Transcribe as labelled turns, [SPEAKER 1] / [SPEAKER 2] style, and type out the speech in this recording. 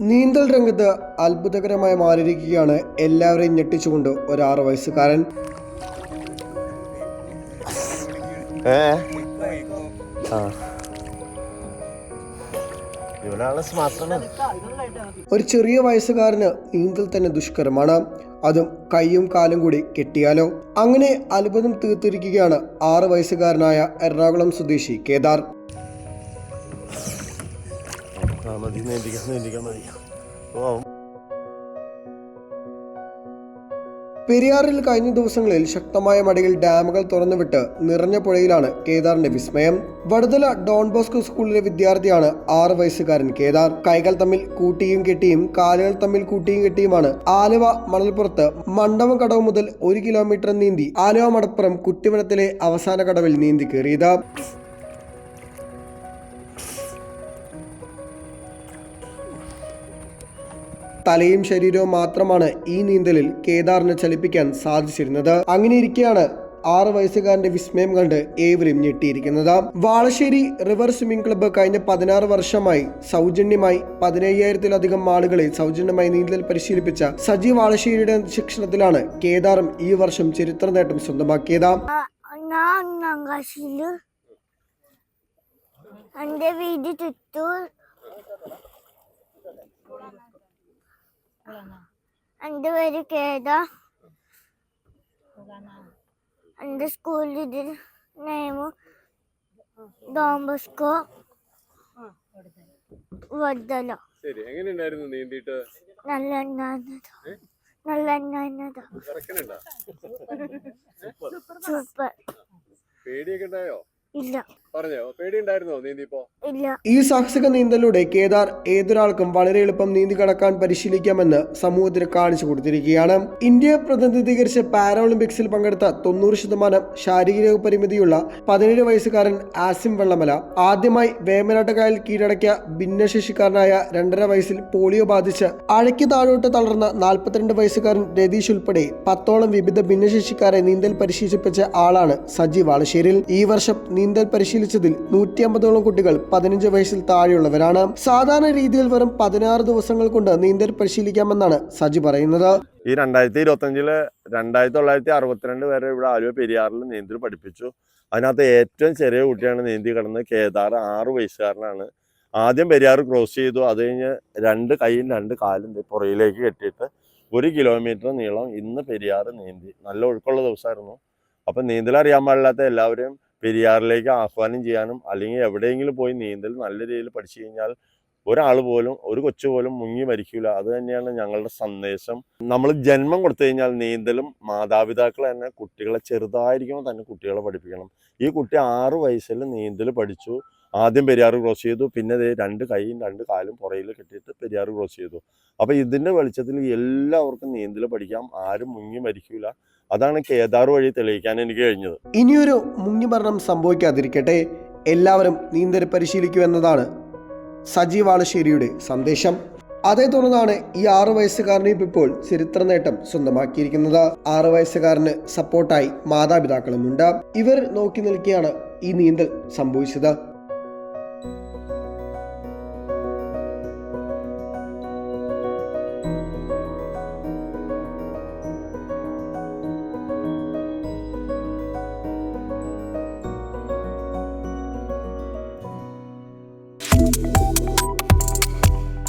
[SPEAKER 1] നീന്തൽ രംഗത്ത് അത്ഭുതകരമായി മാറിയിരിക്കുകയാണ് എല്ലാവരെയും ഞെട്ടിച്ചുകൊണ്ട് ഒരു ആറ് വയസ്സുകാരൻ. ഒരു ചെറിയ വയസ്സുകാരന് നീന്തൽ തന്നെ ദുഷ്കരമാണ്. അതും കൈയും കാലും കൂടി കെട്ടിയാലോ. അങ്ങനെ അത്ഭുതം തീർത്തിരിക്കുകയാണ് ആറ് വയസ്സുകാരനായ എറണാകുളം സ്വദേശി കേദാർ.
[SPEAKER 2] ആ മതി. നീന്തിക്കാം നീന്തിക്കാം മതി ഓ
[SPEAKER 1] പെരിയാറിൽ കഴിഞ്ഞ ദിവസങ്ങളിൽ ശക്തമായ മഴയിൽ ഡാമുകൾ തുറന്നുവിട്ട് നിറഞ്ഞ പുഴയിലാണ് കേദാറിന്റെ വിസ്മയം. വടുതല ഡോൺ ബോസ്കോ സ്കൂളിലെ വിദ്യാർത്ഥിയാണ് ആറ് വയസ്സുകാരൻ കേദാർ. കൈകൾ തമ്മിൽ കൂട്ടിയും കെട്ടിയും കാലുകൾ തമ്മിൽ കൂട്ടിയും കെട്ടിയുമാണ് ആലുവ മണൽപ്പുറത്ത് മണ്ഡവം കടവ് മുതൽ ഒരു കിലോമീറ്റർ നീന്തി ആലുവ മടപ്പുറം കുട്ടിവനത്തിലെ അവസാന കടവിൽ നീന്തി കയറിയത്. തലയും ശരീരവും മാത്രമാണ് ഈ നീന്തലിൽ കേദാറിനെ ചലിപ്പിക്കാൻ സാധിച്ചിരുന്നത്. അങ്ങനെ ഇരിക്കെയാണ് ആറ് വയസ്സുകാരന്റെ വിസ്മയം കണ്ട് ഏവരും ഞെട്ടിയിരിക്കുന്നത്. വാളശ്ശേരി റിവർ സ്വിമ്മിംഗ് ക്ലബ്ബ് കഴിഞ്ഞ പതിനാറ് വർഷമായി സൗജന്യമായി പതിനയ്യായിരത്തിലധികം ആളുകളെ സൗജന്യമായി നീന്തൽ പരിശീലിപ്പിച്ച സജി വാളശ്ശേരിയുടെ ശിക്ഷണത്തിലാണ് കേദാറും ഈ വർഷം ചരിത്ര നേട്ടം സ്വന്തമാക്കിയത്.
[SPEAKER 3] എന്റെ വീട് ചുറ്റൂർ എന്റെ പേര് കേദ എന്റെ സ്കൂളിൽ നെയിം ഡോംബസ്കോ വദ്ദല
[SPEAKER 4] ശരി എങ്ങനെയുണ്ടായിരുന്നു നീന്തിയിട്ട്?
[SPEAKER 3] നല്ല നല്ല സൂപ്പർ.
[SPEAKER 4] പേടിയൊക്കെ ഉണ്ടായോ?
[SPEAKER 3] ഇല്ല.
[SPEAKER 1] ഈ സാഹസിക നീന്തലിലൂടെ കേദാർ ഏതൊരാൾക്കും വളരെ എളുപ്പം നീന്തി കടക്കാൻ പരിശീലിക്കാമെന്ന് സമൂഹത്തിന് കാണിച്ചു കൊടുത്തിരിക്കുകയാണ്. ഇന്ത്യയെ പ്രതിനിധീകരിച്ച് പാരാഒളിമ്പിക്സിൽ പങ്കെടുത്ത തൊണ്ണൂറ് ശതമാനം ശാരീരിക പരിമിതിയുള്ള പതിനേഴ് വയസ്സുകാരൻ ആസിം വെള്ളമല ആദ്യമായി വേമനാട്ടുകായൽ കീഴടക്കിയ ഭിന്നശേഷിക്കാരനായ രണ്ടര വയസ്സിൽ പോളിയോ ബാധിച്ച് അഴയ്ക്ക് താഴോട്ട് തളർന്ന നാൽപ്പത്തിരണ്ട് വയസ്സുകാരൻ രതീഷ് ഉൾപ്പെടെ പത്തോളം വിവിധ ഭിന്നശേഷിക്കാരെ നീന്തൽ പരിശീലിപ്പിച്ച ആളാണ് സജി വാളശ്ശേരിൽ ഈ വർഷം നീന്തൽ പരിശീലിച്ചതിൽ നൂറ്റി അമ്പതോളം കുട്ടികൾ പതിനഞ്ച് വയസ്സിൽ താഴെയുള്ളവരാണ്. സാധാരണ രീതിയിൽ വെറും പതിനാറ് ദിവസങ്ങൾ കൊണ്ട് നീന്തൽ പരിശീലിക്കാമെന്നാണ് സജി പറയുന്നത്.
[SPEAKER 2] ഈ രണ്ടായിരത്തി ഇരുപത്തഞ്ചിൽ രണ്ടായിരത്തി തൊള്ളായിരത്തി അറുപത്തിരണ്ട് വരെ ഇവിടെ ആലുവ പെരിയാറിൽ നീന്തൽ പഠിപ്പിച്ചു. അതിനകത്ത് ഏറ്റവും ചെറിയ കുട്ടിയാണ് നീന്തി കിടന്നത്. കേദാർ ആറ് വയസ്സുകാരനാണ്. ആദ്യം പെരിയാർ ക്രോസ് ചെയ്തു. അത് കഴിഞ്ഞ് രണ്ട് കൈയും രണ്ട് കാലും പുറയിലേക്ക് കെട്ടിയിട്ട് ഒരു കിലോമീറ്റർ നീളം ഇന്ന് പെരിയാർ നീന്തി. നല്ല ഒഴുക്കുള്ള ദിവസമായിരുന്നു. അപ്പം നീന്തൽ അറിയാൻ പാടില്ലാത്ത എല്ലാവരെയും പെരിയാറിലേക്ക് ആഹ്വാനം ചെയ്യാനും അല്ലെങ്കിൽ എവിടെയെങ്കിലും പോയി നീന്തൽ നല്ല രീതിയിൽ പഠിച്ചു കഴിഞ്ഞാൽ ഒരാൾ പോലും ഒരു കൊച്ചു പോലും മുങ്ങി മരിക്കില്ല അത് തന്നെയാണ് ഞങ്ങളുടെ സന്ദേശം. നമ്മൾ ജന്മം കൊടുത്തു കഴിഞ്ഞാൽ നീന്തലും മാതാപിതാക്കൾ തന്നെ കുട്ടികളെ ചെറുതായിരിക്കുമ്പോൾ തന്നെ കുട്ടികളെ പഠിപ്പിക്കണം. ഈ കുട്ടി ആറ് വയസ്സിൽ നീന്തൽ പഠിച്ചു. ആദ്യം പെരിയാർ ക്രോസ് ചെയ്തു. പിന്നെ രണ്ട് കൈയും രണ്ട് കാലും പുറയിൽ കെട്ടിയിട്ട് പെരിയാർ ക്രോസ് ചെയ്തു. അപ്പോൾ ഇതിന്റെ വെളിച്ചത്തിൽ എല്ലാവർക്കും നീന്തൽ പഠിക്കാം. ആരും മുങ്ങി മരിക്കില്ല അതാണ് കേദാർ വഴി തെളിയിക്കാൻ എനിക്ക് കഴിഞ്ഞത്.
[SPEAKER 1] ഇനിയൊരു മുങ്ങിമരണം സംഭവിക്കാതിരിക്കട്ടെ. എല്ലാവരും നീന്തൽ പരിശീലിക്കൂ എന്നതാണ് സജി വാളശ്ശേരിയുടെ സന്ദേശം. അതേ തുടർന്നാണ് ഈ ആറു വയസ്സുകാരനെ ഇപ്പോൾ ചരിത്ര നേട്ടം സ്വന്തമാക്കിയിരിക്കുന്നത്. ആറു വയസ്സുകാരന് സപ്പോർട്ടായി മാതാപിതാക്കളുമുണ്ട്. ഇവർ നോക്കി നിൽക്കുകയാണ് ഈ നീന്തൽ സംഭവിച്ചത്.